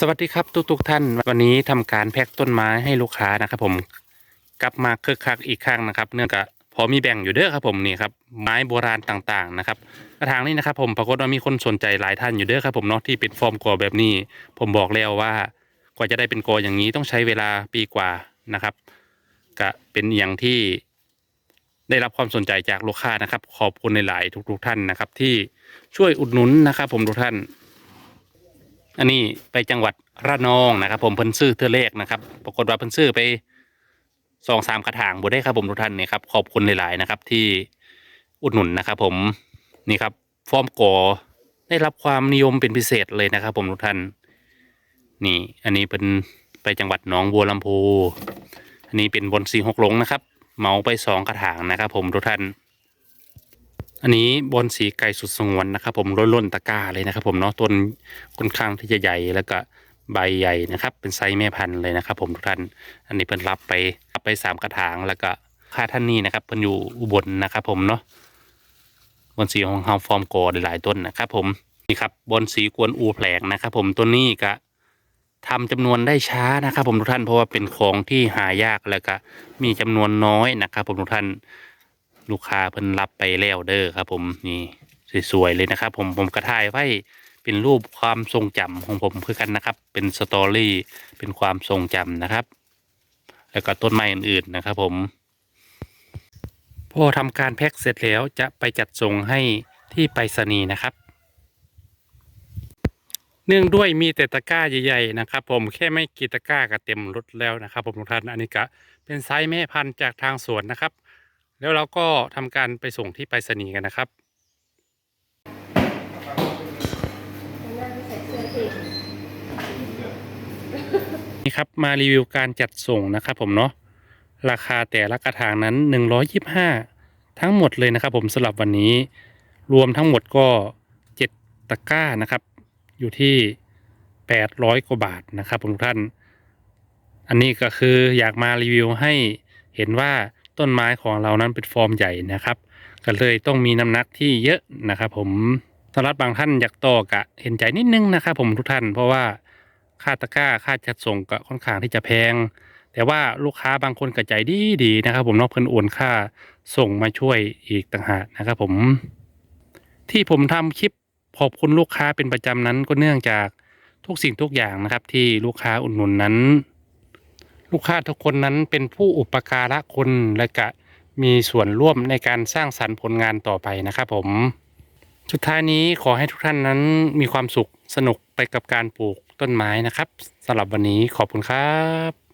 สวัสดีครับทุกทุกๆท่าน วันนี้ทำการแพ็คต้นไม้ให้ลูกค้านะครับผมกลับมาคึกคักอีกครั้งนะครับเนื่องจากพอมีแบ่งอยู่เด้อครับผมนี่ครับไม้โบราณต่างๆนะครับกระถางนี้นะครับผมปรากฏว่ามีคนสนใจหลายท่านอยู่เด้อครับผมเนาะที่เป็นฟอร์มกอแบบนี้ ผมบอกแล้วว่ากว่าจะได้เป็นกออย่างนี้ต้องใช้เวลาปีกว่านะครับก็เป็นอย่างที่ได้รับความสนใจจากลูกค้านะครับ ขอบคุณในหลายทุก ๆ ท่านนะครับ ที่ช่วยอุดหนุนนะครับ ผมทุกท่าน อันนี้ไปจังหวัดระนองนะครับ ผมเพิ่นซื้อเทือเลขนะครับ ปรากฏว่าเพิ่นซื้อไปสองสามกระถางบ่ได้ครับผมทุกท่านเนี่ยครับขอบคุณหลาย ๆ นะครับ ที่อุดหนุนนะครับผมนี่ครับฟอร์มก่อได้รับความนิยมเป็นพิเศษเลยนะครับ ผมทุกท่านนี่ อันนี้เป็นไปจังหวัดหนองบัวลำพู อันนี้เป็นบนสีหกหลงนะครับ เหมาไปสองกระถางนะครับ ผมทุกท่าน อันนี้บอนสีไก่สุดสงวนนะครับ ผมล้นๆตะกร้าเลยนะครับ ผมเนาะต้นค่อนข้างที่จะใหญ่แล้วก็ใบใหญ่นะครับ เป็นไซส์แม่พันธุ์เลยนะครับ ผมทุกท่าน อันนี้เพิ่นรับไปรับไปสามกระถางแล้วก็ค่าท่านนี้นะครับเพิ่นอยู่อุบลนะครับ ผมเนาะบอนสีของเฮาฟอร์มโกหลายต้นนะครับ ผมนี่ครับบอนสีกวนอูแผลงนะครับ ผมต้นนี้ก็ทำจำนวนได้ช้านะครับ ผมทุกท่านเพราะว่าเป็นของที่หายากแล้วก็มีจำนวนน้อยนะครับ ผมทุกท่าน ลูกค้าเพิ่นรับไปแล้วเด้อครับผมนี่สวยๆเลยนะครับ ผมผมกระถ่ายไว้เป็นรูปความทรงจำของผมคือกันนะครับ เป็นสตอรี่เป็นความทรงจำนะครับ แล้วก็ต้นไม้อื่นๆนะครับ ผมพอทำการแพ็คเสร็จแล้วจะไปจัดส่งให้ที่ไปรษณีย์นะครับ เนื่องด้วยมีแต่ตะกร้าใหญ่ๆนะครับ ผมแค่ไม่กี่ตะกร้าก็เต็มรถแล้วนะครับ ผมทุกท่านอันนี้ก็เป็นไซส์แม่พันธุ์จากทางสวนนะครับ แล้วเราก็ทำการไปส่งที่ไปรษณีย์กันนะครับนี่ครับมารีวิวการจัดส่งนะครับผมเนาะราคาแต่ละกระถางนั้น 125 ทั้งหมดเลยนะครับ ผมสำหรับวันนี้ รวมทั้งหมดก็ 7 ตะกร้านะครับ อยู่ที่ 800 กว่าบาทนะครับผมทุกท่าน อันนี้ก็คืออยากมารีวิวให้เห็นว่า ต้นไม้ของเรานั้นเป็นฟอร์มใหญ่นะครับก็เลยต้องมีน้ำหนักที่เยอะนะครับ ผมสำหรับบางท่านอยากต่อกะเห็นใจนิดนึงนะครับ ผมทุกท่านเพราะว่าค่าตะกร้าค่าจัดส่งก็ค่อนข้างที่จะแพง แต่ว่าลูกค้าบางคนก็ใจดีดีนะครับ ผมนอกเพิ่นโอนค่าส่งมาช่วยอีกต่างหากนะครับ ผม ที่ผมทำคลิปขอบคุณลูกค้าเป็นประจำนั้นก็เนื่องจากทุกสิ่งทุกอย่างนะครับ ที่ลูกค้าอุดหนุนนั้น ลูกค้าทุกคนนั้นเป็นผู้อุปการะคุณและกะมีส่วนร่วมในการสร้างสรรค์ผลงานต่อไปนะครับผม สุดท้ายนี้ขอให้ทุกท่านนั้นมีความสุขสนุกไปกับการปลูกต้นไม้นะครับสำหรับวันนี้ขอบคุณครับ